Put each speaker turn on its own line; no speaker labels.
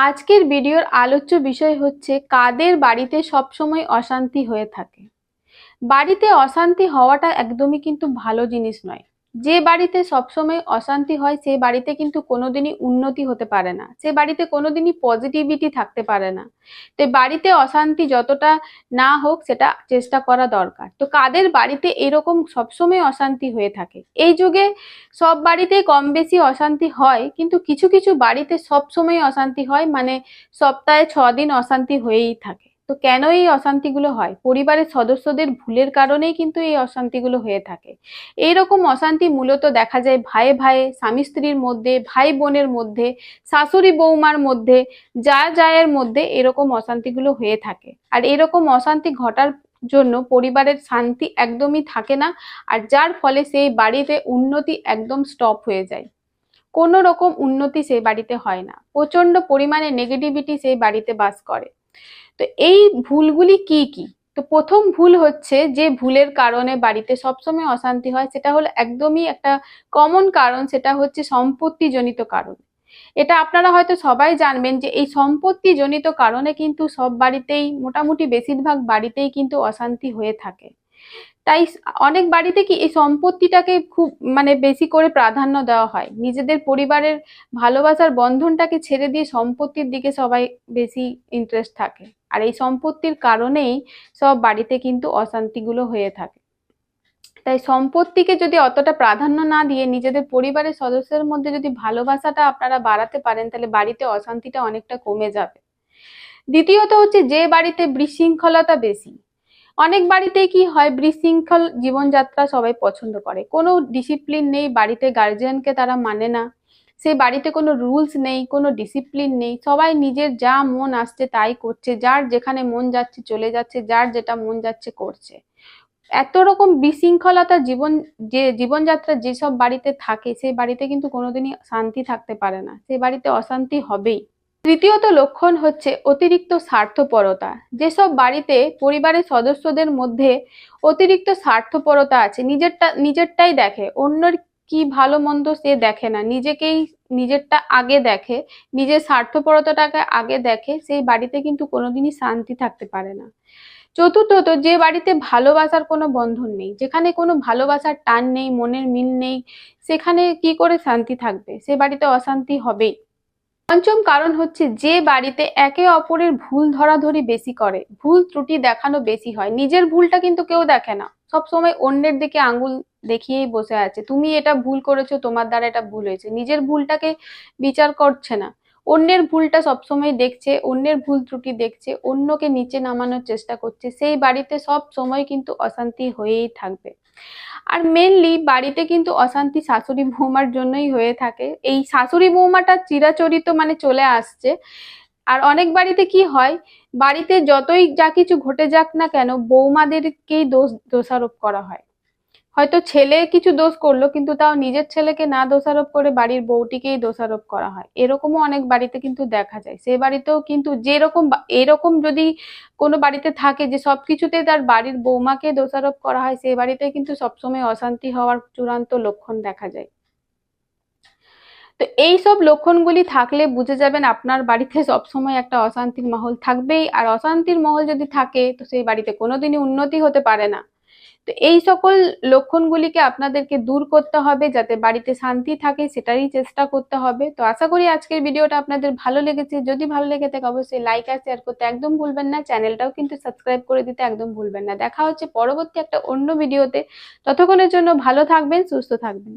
আজকের ভিডিওর আলোচ্য বিষয় হচ্ছে কাদের বাড়িতে সবসময় অশান্তি হয়ে থাকে। বাড়িতে অশান্তি হওয়াটা একদমই কিন্তু ভালো জিনিস নয়। যে বাড়িতে সবসময় অশান্তি হয়, সে বাড়িতে কিন্তু কোনোদিনই উন্নতি হতে পারে না। সে বাড়িতে কোনোদিনই পজিটিভিটি থাকতে পারে না। তো বাড়িতে অশান্তি যতটা না হোক, সেটা চেষ্টা করা দরকার। তো কাদের বাড়িতে এরকম সবসময় অশান্তি হয়ে থাকে? এই যুগে সব বাড়িতে কম বেশি অশান্তি হয়, কিন্তু কিছু কিছু বাড়িতে সবসময় অশান্তি হয় মানে সপ্তাহে ছ দিন অশান্তি হয়েই থাকে। তো কেন এই অশান্তিগুলো হয়? পরিবারের সদস্যদের ভুলের কারণেই কিন্তু এই অশান্তিগুলো হয়ে থাকে। এইরকম অশান্তি মূলত দেখা যায় ভাই ভাইয়ে স্বামী স্ত্রীর মধ্যে, ভাই বোনের মধ্যে, শাশুড়ি বৌমার মধ্যে, যা জায়ের মধ্যে এরকম অশান্তিগুলো হয়ে থাকে। আর এরকম অশান্তি ঘটার জন্য পরিবারের শান্তি একদমই থাকে না, আর যার ফলে সেই বাড়িতে উন্নতি একদম স্টপ হয়ে যায়। কোনো রকম উন্নতি সেই বাড়িতে হয় না। প্রচণ্ড পরিমাণে নেগেটিভিটি সেই বাড়িতে বাস করে। তো এই ভুলগুলি কি কি? তো প্রথম ভুল হচ্ছে যে ভুলের কারণে বাড়িতে সবসময় অশান্তি হয়, সেটা হলো একদমই একটা কমন কারণ, সেটা হচ্ছে সম্পত্তিজনিত কারণ। এটা আপনারা হয়তো সবাই জানবেন যে এই সম্পত্তিজনিত কারণে কিন্তু সব বাড়িতেই, মোটামুটি বেশিরভাগ বাড়িতেই কিন্তু অশান্তি হয়ে থাকে। তাই অনেক বাড়িতে কি এই সম্পত্তিটাকে খুব মানে বেশি করে প্রাধান্য দেওয়া হয়? নিজেদের পরিবারের ভালোবাসার বন্ধনটাকে ছেড়ে দিয়ে সম্পত্তির দিকে সবাই বেশি ইন্টারেস্ট থাকে। আর এই সম্পত্তির কারণেই সব বাড়িতে কিন্তু অশান্তিগুলো হয়ে থাকে। তাই সম্পত্তিকে যদি অতটা প্রাধান্য না দিয়ে নিজেদের পরিবারের সদস্যের মধ্যে যদি ভালোবাসাটা আপনারা বাড়াতে পারেন, তাহলে বাড়িতে অশান্তিটা অনেকটা কমে যাবে। দ্বিতীয়ত হচ্ছে যে বাড়িতে বিশৃঙ্খলতা বেশি অনেক বাড়িতে কি হয়, বিশৃঙ্খল জীবনযাত্রা সবাই পছন্দ করে। কোনো ডিসিপ্লিন নেই, বাড়িতে গার্জিয়ানকে তারা মানে না। সেই বাড়িতে কোনো রুলস নেই, কোনো ডিসিপ্লিন নেই। সবাই নিজের যা মন আসছে তাই করছে। যার যেখানে মন যাচ্ছে চলে যাচ্ছে, যার যেটা মন যাচ্ছে করছে। এত রকম বিশৃঙ্খলতা জীবন, যে জীবনযাত্রা যেসব বাড়িতে থাকে সেই বাড়িতে কিন্তু কোনোদিনই শান্তি থাকতে পারে না। সেই বাড়িতে অশান্তি হবেই। তৃতীয়ত লক্ষণ হচ্ছে অতিরিক্ত স্বার্থপরতা। যেসব বাড়িতে পরিবারের সদস্যদের মধ্যে অতিরিক্ত স্বার্থপরতা আছে, নিজেরটা, নিজেরটাই দেখে। অন্যের কি ভালো মন্দ সে দেখে না। নিজেকেই নিজেরটা আগে দেখে, নিজের স্বার্থপরতাটাকে আগে দেখে সেই বাড়িতে কিন্তু কোনোদিনই শান্তি থাকতে পারে না। চতুর্থত, যে বাড়িতে ভালোবাসার কোনো বন্ধন নেই, যেখানে কোনো ভালোবাসার টান নেই, মনের মিল নেই, সেখানে কি করে শান্তি থাকবে? সে বাড়িতে অশান্তি হবেই। পঞ্চম কারণ হচ্ছে যে বাড়িতে একে অপরের ভুল ধরাধরি বেশি করে, ভুল ত্রুটি দেখানো বেশি হয়। নিজের ভুলটা কিন্তু কেউ দেখে না। সব সময় অন্যের দিকে আঙ্গুল দেখিয়েই বসে আছে। তুমি এটা ভুল করেছ, তোমার দ্বারা এটা ভুল হয়েছে। নিজের ভুলটাকে বিচার করছে না। অন্যের ভুলটা সবসময় দেখছে, অন্যের ভুল ত্রুটি দেখছে, অন্যকে নিচে নামানোর চেষ্টা করছে। সেই বাড়িতে সব সময় কিন্তু অশান্তি হয়েই থাকবে। আর মেনলি বাড়িতে কিন্তু অশান্তি শাশুড়ি বৌমার জন্যই হয়ে থাকে। এই শাশুড়ি বৌমাটা চিরাচরিত মানে চলে আসছে। আর অনেক বাড়িতে কি হয়, বাড়িতে যতই যা কিছু ঘটে যাক না কেন, বৌমাদেরকেই দোষ দোষারোপ করা হয়। হয়তো ছেলে কিছু দোষ করল, কিন্তু তাও নিজের ছেলেকে না দোষারোপ করে বাড়ির বউটিকেই দোষারোপ করা হয়। এরকমও অনেক বাড়িতে কিন্তু দেখা যায়। সে বাড়িতেও কিন্তু যেরকম এরকম যদি কোনো বাড়িতে থাকে যে সবকিছুতে তার বাড়ির বৌমাকে দোষারোপ করা হয়, সে বাড়িতে কিন্তু সবসময় অশান্তি হওয়ার চূড়ান্ত লক্ষণ দেখা যায়। তো এই সব লক্ষণগুলি থাকলে বুঝে যাবেন আপনার বাড়িতে সবসময় একটা অশান্তির মহল থাকবেই। আর অশান্তির মহল যদি থাকে, তো সেই বাড়িতে কোনোদিনই উন্নতি হতে পারে না। তো এই সকল লক্ষণগুলিকে আপনাদেরকে দূর করতে হবে যাতে বাড়িতে শান্তি থাকে, সেটারই চেষ্টা করতে হবে। তো আশা করি আজকের ভিডিওটা আপনাদের ভালো লেগেছে। যদি ভালো লেগে থাকে, অবশ্যই লাইক আর শেয়ার করতে একদম ভুলবেন না। চ্যানেলটাও কিন্তু সাবস্ক্রাইব করে দিতে একদম ভুলবেন না। দেখা হচ্ছে পরবর্তী একটা অন্য ভিডিওতে। ততক্ষণের জন্য ভালো থাকবেন, সুস্থ থাকবেন।